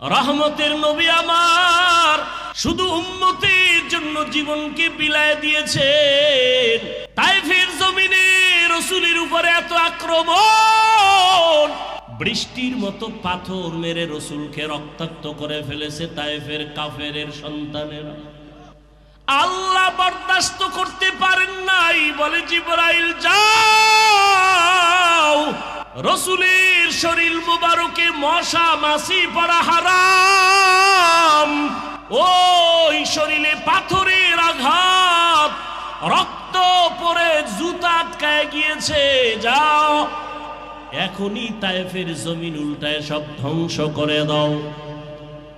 রহমতের নবী আমার শুধু উম্মতের জন্য জীবনকে বিলায় দিয়েছেন। তাইফের জমিনে রসুলের উপরে এত আক্রমণ, বৃষ্টির মতো পাথর মেরে রসুলকে রক্তাক্ত করে ফেলেছে তাইফের কাফেরের সন্তানেরা। আল্লাহ বরদাস্ত করতে পারেন নাই, বলে জিবরাইল, যাও। রসুলের শরীর মুবারকে মশা মাসি পড়া হারাম। ওই শরীরে পাথরের আঘাত, রক্ত পরে জুতা আটকায় গিয়েছে, যাও। এখনই তায়েফের জমিন উল্টায় সব ধ্বংস করে দাও।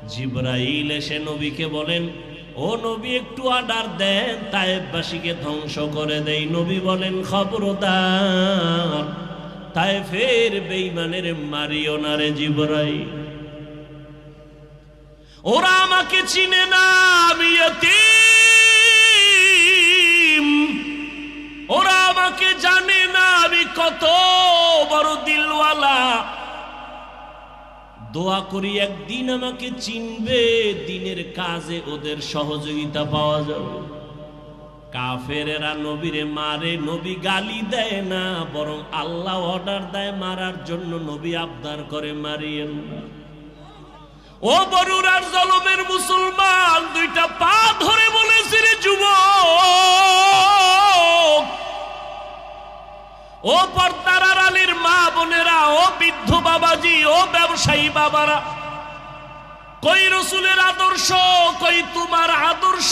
জিব্রাইল এসে নবীকে বলেন, ও নবী, একটু অর্ডার দেন তায়েববাসীকে ধ্বংস করে দেই। নবী বলেন, খবরদার। তায়েফের বেইমানের মারিও না রে জিব্রাইল। ওরা আমাকে চিনে না, আমি ওরা আমাকে জানে না, আমি কত বড় দিলওয়ালা। দোয়া করি একদিন আমাকে চিনবে, দিনের কাজে ওদের সহযোগিতা পাওয়া যাবে। কাফেরেরা নবীরে মারে, নবী গালি দেয় না, বরং আল্লাহ অর্ডার দেয় মারার জন্য নবী আবদার করে মারিয়েন। ও বরুরার জলমের মুসলমান, দুইটা পা ধরে বলেছে রে যুবক। ও পর্দার আলীর মা বোনেরা, ও বৃদ্ধ বাবাজি, ও ব্যবসায়ী বাবারা, কই রসুলের আদর্শ, কই তোমার আদর্শ?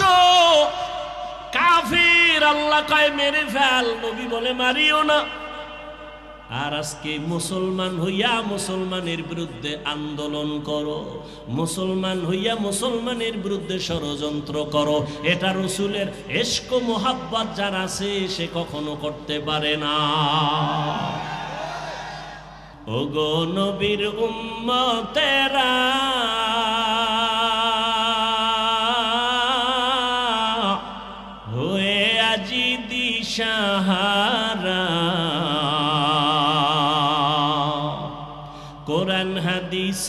কাফির আল্লাহ কয়, মেরে ফেল, নবী বলে মারিও না। আর আজকে মুসলমান হইয়া মুসলমানের বিরুদ্ধে আন্দোলন করো, মুসলমান হইয়া মুসলমানের বিরুদ্ধে ষড়যন্ত্র করো। এটা রসুলের এস্ক মোহাব্বত যার আছে, সে কখনো করতে পারে না। ওগো নবীর উম্মতেরা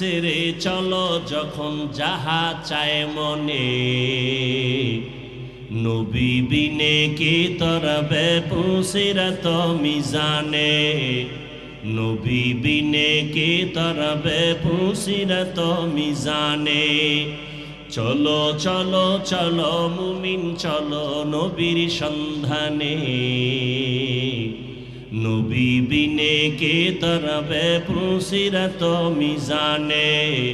হাদিসের চলো যখন যাহা চায় মনে। নবী বিনে কে তরবে পুসিরত মিজানে। নবী বিনে কে তরবে পুসিরত মিজানে। চলো চলো চলো মুমিন, চলো নবীর সন্ধানে। নবী বিনে কে তরবে পুসিরত মিজানে?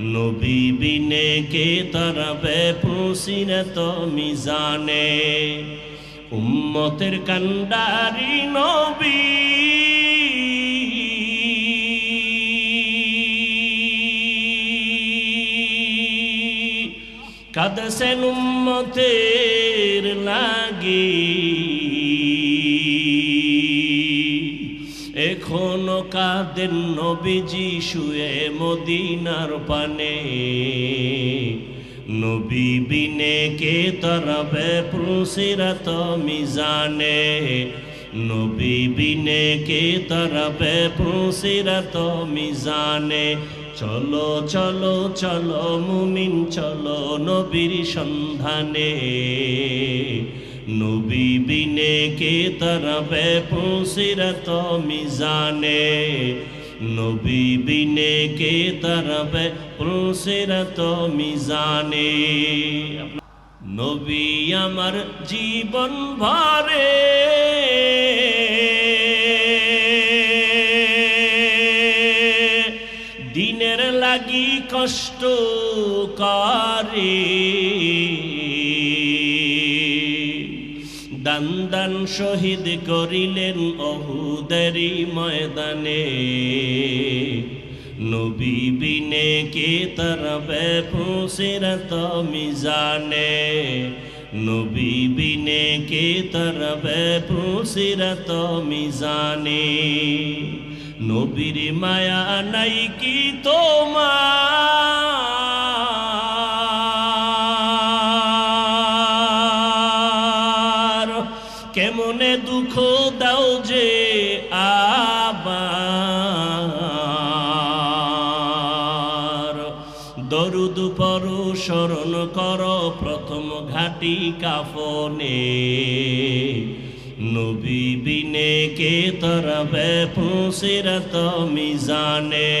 নবী বিনে কে তরবে পুসিরত মিজানে? উম্মতের কান্ডারি নবী। কাদসেন উম্মতের লাগি। কাদের নবীজি শুয়ে মদিনার পানে। নবী বিনে কে তরবে প্রসিরত মিজানে। নবী বিনে কে তরবে প্রসিরত মিজানে। চলো চলো চলো মুমিন, চলো নবীর সন্ধানে। নবী বিনে কে তরবে পুসিরত মিজানে? নবী বিনে কে তরবে পুসিরত মিজানে? নবী আমার জীবন ভরে। দিনের লাগি কষ্ট করে। দান শহীদ করিলেন অহুদারি ময়দানে। নবী বিনে কে তরবে ফুসিরত মিজানে? নবী বিনে কে তরবে ফুসিরত মিজানে? নবীর মায়া নাই কি তোমার প্রথম ঘাটি কাফনে। নবী বিনে কে তরবে পুসিরত মিজানে।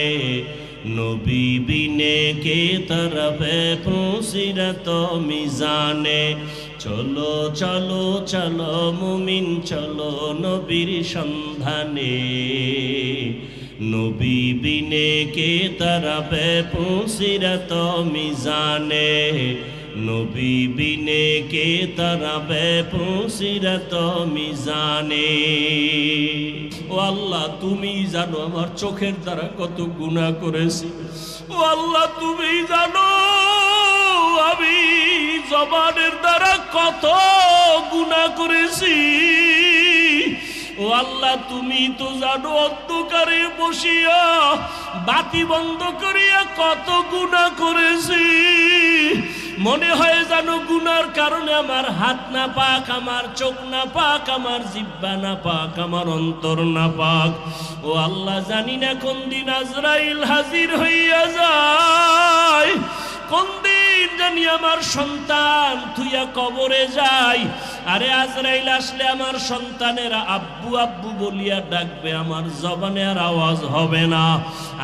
নবী বিনে কে তরবে পুসিরত মিজানে। চলো চলো চলো মুমিন, চলো নবীর সন্ধানে। নবী বিনে কে তরবে পুসিরত মিজানে। নবী বিনে কে তরবে পুসিরত মিজানে। ও আল্লাহ, তুমি জানো আমার চোখের দ্বারা কত গুণা করেছি। ও আল্লাহ, তুমি জানো আমি জবানের দ্বারা কত গুণা করেছি। ও আল্লাহ, তুমি তো জানো অন্ধকারে বসিয়া বাতি বন্ধ করিয়া কত গুণা করেছি। মনে হয় যেন গুনার কারণে আমার হাত না পাক, আমার চোখ না পাক, আমার জিব্বা না পাক, আমার অন্তর না পাক। ও আল্লাহ, জানি না কোন দিন আজরাইল হাজির হইয়া যায়, কোন দিন জানি আমার সন্তান, থুইয়া কবরে যায়। আরে আজরাইল আসলে আমার সন্তানেরা আব্বু আব্বু বলিয়া ডাকবে, আমার জবানে আর আওয়াজ হবে না।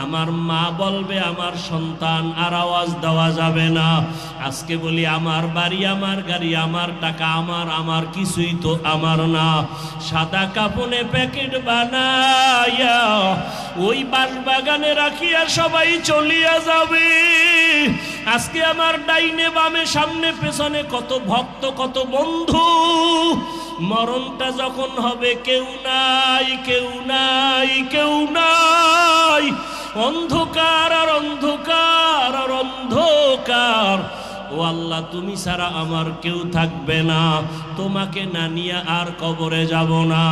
আমার মা বলবে, আমার সন্তান আর আওয়াজ দেওয়া যাবে না। আজকে বলি, আমার বাড়ি, আমার গাড়ি, আমার টাকা আমার আমার কিছুই তো আমার না। সাদা কাপনে প্যাকেট বানাইয়া ওই বাস বাগানে রাখিয়া সবাই চলিয়া যাবে। আজকে আমার ডাইনে বামে, সামনে, পেছনে কত ভক্ত, কত বন্ধু। মরণটা যখন হবে, কেউ নাই কেউ নাই কেউ নাই। অন্ধকার আর অন্ধকার আর অন্ধকার। ও আল্লাহ, তুমি ছাড়া আমার কেউ থাকবে না। তোমাকে না নিয়ে আর কবরে যাব না।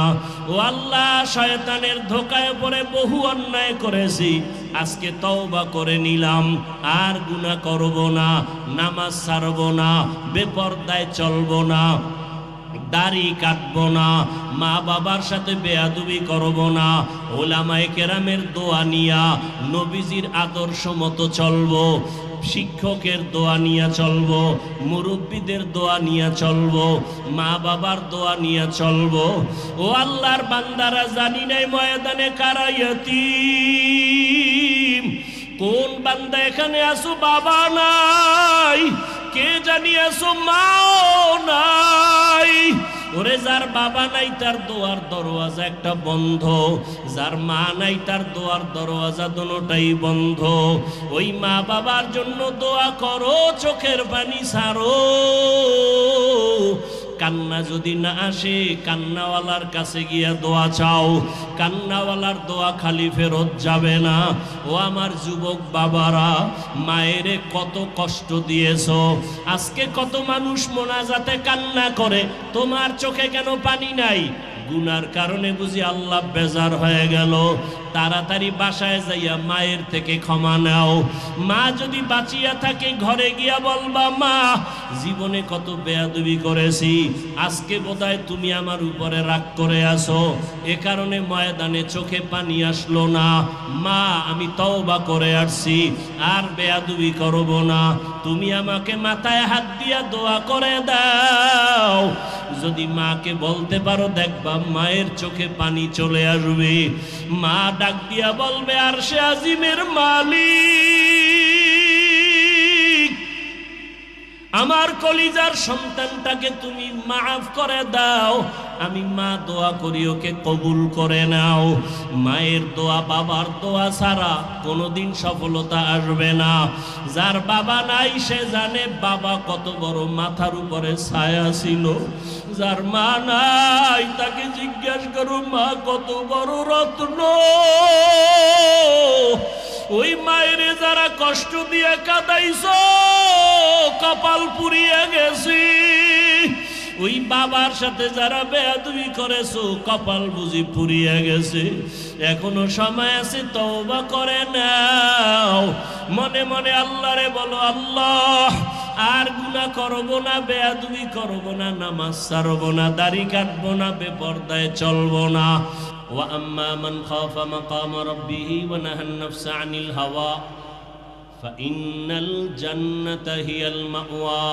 ও আল্লাহ, শয়তানের ধোকায় পড়ে বহু অন্যায় করেছি। আজকে তওবা করে নিলাম, আর গুনাহ করব না, নামাজ ছাড়ব না, বেপর্দায় চলবো না, দাড়ি কাটব না মা বাবার সাথে বেয়াদুবি করব না, ওলামায়ে কেরামের দোয়া নিয়া নবীজির আদর্শ মতো চলবো। শিক্ষকের দোয়া নিয়ে চলব, মুরব্বীদের দোয়া নিয়ে চলব, মা বাবার দোয়া নিয়ে চলব। ও আল্লাহর বান্দারা জানি নাই ময়দানে কারাইয়াতি কোন বান্দা এখানে আসো বাবা নাই? কে জানি আসো মাও নাই? ওরে যার বাবা নাই, তার দোয়ার দরওয়াজা একটা বন্ধ। যার মা নাই, তার দোয়ার দরওয়াজা দোনোটাই বন্ধ। ওই মা বাবার জন্য দোয়া করো, চোখের পানি সারো। কান্না যদি না আসে, কান্নাওয়ালার কাছে গিয়া দোয়া চাও। কান্নাওয়ালার দোয়া খালি ফেরত যাবে না। ও আমার যুবক বাবারা, মায়েরে কত কষ্ট দিয়েছ। আজকে কত মানুষ মোনাজাতে কান্না করে, তোমার চোখে কেন পানি নাই? গুনার কারণে বুঝি আল্লাহ বেজার হয়ে গেল। তাড়াতাড়ি বাসায় যাইয়া মায়ের থেকে ক্ষমা নাও। মা যদি বাঁচিয়া থাকে, ঘরে গিয়া বলবা, মা, জীবনে কত বেয়াদবি করেছি, আজকে বোধহয় তুমি আমার উপরে রাগ করে আসো এ কারণে ময়দানে চোখে পানি আসলো না। মা, আমি তওবা করে আসছি, আর বেয়াদবি করব না। তুমি আমাকে মাথায় হাত দিয়া দোয়া করে দাও। যদি মাকে বলতে পারো, দেখবা মায়ের চোখে পানি চলে আসবে। মা ডাক দিয়া বলবে, আর সে আজিমের মালিক। আমার কলিজার সন্তানটাকে তুমি মাফ করে দাও। আমি মা দোয়া করি, ওকে কবুল করে নাও। মায়ের দোয়া, বাবার দোয়া ছাড়া কোনোদিন সফলতা আসবে না। যার বাবা নাই, সে জানে বাবা কত বড় মাথার উপরে ছায়া ছিল। যার মা নাই তাকে জিজ্ঞেস করো, মা, কত বড় রত্ন? ওই মায়েরে যারা কষ্ট দিয়ে কাদাইছ, কপাল পুড়িয়ে গেছি। ওই বাবার সাথে যারা বেয়াদুবি করেছ, কপাল বুঝি পুড়িয়ে গেছে। এখনও সময় আছে, তওবা করে নাও। মনে মনে আল্লাহরে বলো, আল্লাহ আর গুনাহ করব না বেয়াদুবি করব না নামাজ ছাড়ব না দাড়ি কাটবো না বেপর্দায় চলবো না وأما من خاف مقام ربه ونهى النفس عن الهوى فإن الجنة هي المأوى